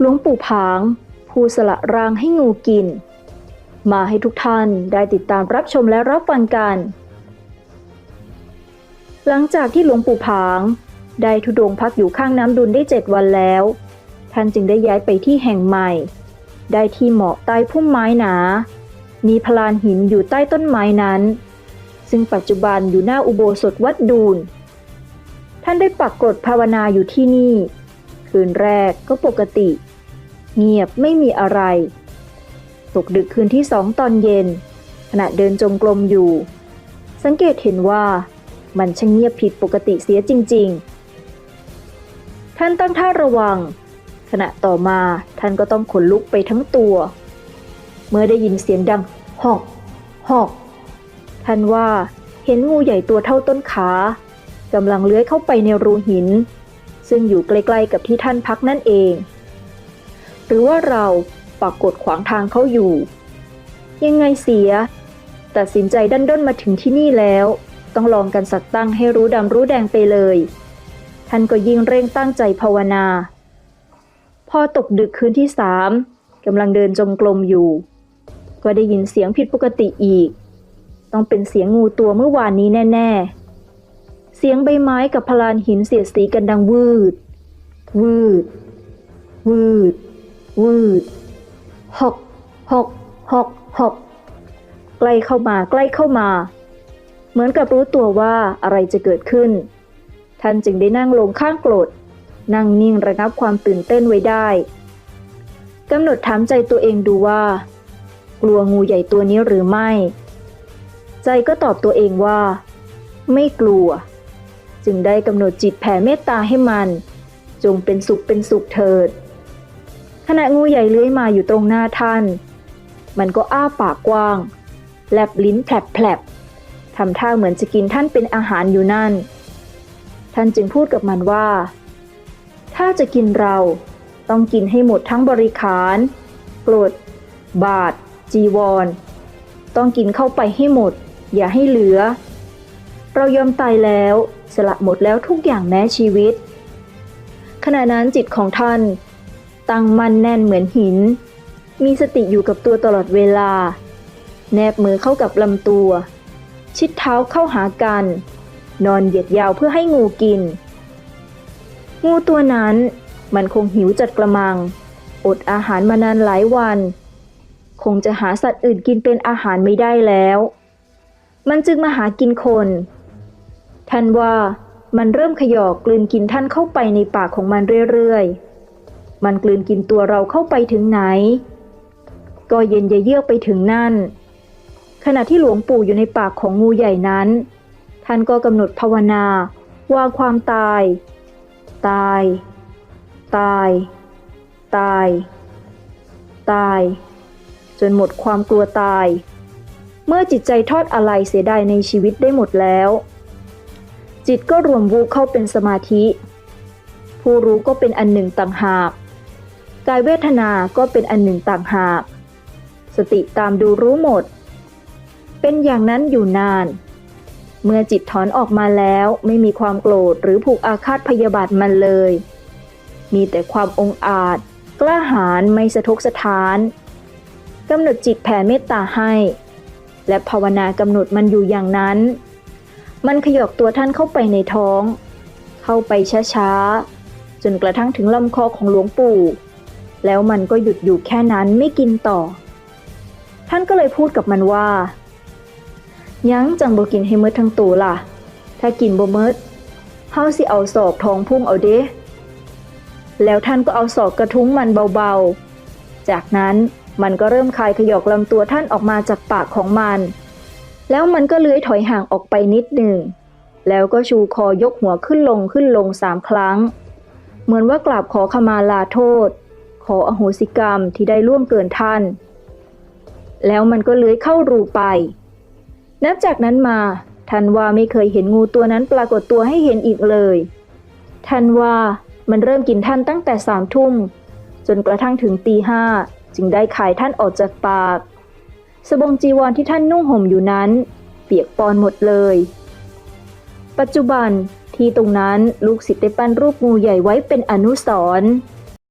หลวงปู่ผาง ผู้สละรางให้งูกิน มาให้ทุกท่านได้ติดตามรับชมและรับฟังกัน หลังจากที่หลวงปู่ผาง ได้ทุดงพักอยู่ข้างน้ำดุลได้เจ็ดวันแล้ว ท่านจึงได้ย้ายไปที่แห่งใหม่ ได้ที่เหมาะใต้พุ่มไม้หนา มีพลานหินอยู่ใต้ต้นไม้นั้น ซึ่งปัจจุบันอยู่หน้าอุโบสถวัดดูลท่านได้ปักกรดภาวนาอยู่ที่นี่ คืนแรกก็ปกติ เงียบไม่มีอะไร ตกดึกคืนที่สองตอนเย็น ขณะเดินจงกรมอยู่ สังเกตเห็นว่ามันช่างเงียบผิดปกติเสียจริง ๆ ท่านตั้งท่าระวัง ขณะต่อมาท่านก็ต้องขนลุกไปทั้งตัว เมื่อได้ยินเสียงดังหอกหอกท่านว่าเห็นงูใหญ่ตัวเท่าต้นขากำลังเลื้อยเข้าไปในรูหิน ซึ่งอยู่ใกล้ ๆ กับที่ท่านพักนั่นเอง หรือว่าเราปรากฏขวางทางเขาอยู่ ยังไงเสีย ตัดสินใจดันด้นมาถึงที่นี่แล้ว ต้องลองกันสักตั้งให้รู้ดำรู้แดงไปเลย ท่านก็ยิ่งเร่งตั้งใจภาวนา พอตกดึกคืนที่สามกำลังเดินจงกรมอยู่ ก็ได้ยินเสียงผิดปกติอีก ต้องเป็นเสียงงูตัวเมื่อวานนี้แน่ ๆ เสียงใบไม้กับพลานหินเสียดสีกันดังวืด วืด วืด วืดหอกหอกหอกหอกใกล้เข้ามาใกล้เข้ามา เหมือนกับรู้ตัวว่าอะไรจะเกิดขึ้น ท่านจึงได้นั่งลงข้างโกรดนั่งนิ่งระงับความตื่นเต้นไว้ได้กำหนดถามใจตัวเองดูว่า กลัวงูใหญ่ตัวนี้หรือไม่ ใจก็ตอบตัวเองว่า ไม่กลัว จึงได้กำหนดจิตแผ่เมตตาให้มัน จงเป็นสุขเป็นสุขเถิด ขณะงูใหญ่เลื้อยมาอยู่ตรงหน้าท่าน มันก็อ้าปากกว้าง แลบลิ้นแผลบๆทำท่าเหมือนจะกินท่านเป็นอาหารอยู่นั่น ท่านจึงพูดกับมันว่า ถ้าจะกินเราต้องกินให้หมดทั้งบริขารกรด บาท จีวร ต้องกินเข้าไปให้หมด อย่าให้เหลือ เรายอมตายแล้ว สละหมดแล้วทุกอย่างแม้ชีวิต ขณะนั้นจิตของท่าน ตั้งมั่นแน่นเหมือนหิน มีสติอยู่กับตัวตลอดเวลา แนบมือเข้ากับลำตัว ชิดเท้าเข้าหากัน นอนเหยียดยาวเพื่อให้งูกิน งูตัวนั้นมันคงหิวจัดกระมัง อดอาหารมานานหลายวัน คงจะหาสัตว์อื่นกินเป็นอาหารไม่ได้แล้ว มันจึงมาหากินคน ท่านว่ามันเริ่มขยอกกลืนกินท่านเข้าไปในปากของมันเรื่อยๆ มันกลืนกินตัวเราเข้าไปถึงไหน ก็เย็นเยือกไปถึงนั่น ขณะที่หลวงปู่อยู่ในปากของงูใหญ่นั้น ท่านก็กำหนดภาวนา วางความตาย ตาย ตาย ตาย ตาย จนหมดความกลัวตาย เมื่อจิตใจทอดอะไรเสียดายในชีวิตได้หมดแล้ว จิตก็รวมวูเข้าเป็นสมาธิผู้รู้ก็เป็นอันหนึ่งต่างหาก กายเวทนาก็เป็นอันหนึ่งต่างหาก สติตามดูรู้หมด เป็นอย่างนั้นอยู่นาน เมื่อจิตถอนออกมาแล้วไม่มีความโกรธหรือผูกอาฆาตพยาบาทมันเลย มีแต่ความองอาจ กล้าหาญไม่สะทกสะท้านกำหนดจิตแผ่เมตตาให้ และภาวนากำหนดมันอยู่อย่างนั้น มันขยอกตัวท่านเข้าไปในท้อง เข้าไปช้าๆจนกระทั่งถึงลำคอของหลวงปู่ แล้วมันก็หยุดอยู่แค่นั้นไม่กินต่อ ท่านก็เลยพูดกับมันว่า ยังจังบ่กินให้เมดทั้งตัวล่ะ ถ้ากินบ่เมดเฮาสิเอาศอกทองพุ่งเอาเด้แล้วท่านก็เอาศอกกระทุ้งมันเบาๆ จากนั้นมันก็เริ่มคายขยอกลำตัวท่านออกมาจากปากของมัน แล้วมันก็เลื้อยถอยห่างออกไปนิดหนึ่ง แล้วก็ชูคอยกหัวขึ้นลงขึ้นลงสามครั้ง เหมือนว่ากราบขอขมาลาโทษ ขออโหสิกรรมที่ได้ล่วงเกินท่าน แล้วมันก็เลื้อยเข้ารูไป นับจากนั้นมาท่านว่าไม่เคยเห็นงูตัวนั้นปรากฏตัวให้เห็นอีกเลยท่านว่ามันเริ่มกินท่านตั้งแต่สามทุ่มจนกระทั่งถึงตีห้าจึงได้ขายท่านออกจากปาก สบงจีวรที่ท่านนุ่งห่มอยู่นั้น เปียกปอนหมดเลย ปัจจุบันที่ตรงนั้นลูกศิษย์ได้ปั้นรูปงูใหญ่ไว้เป็นอนุสรณ์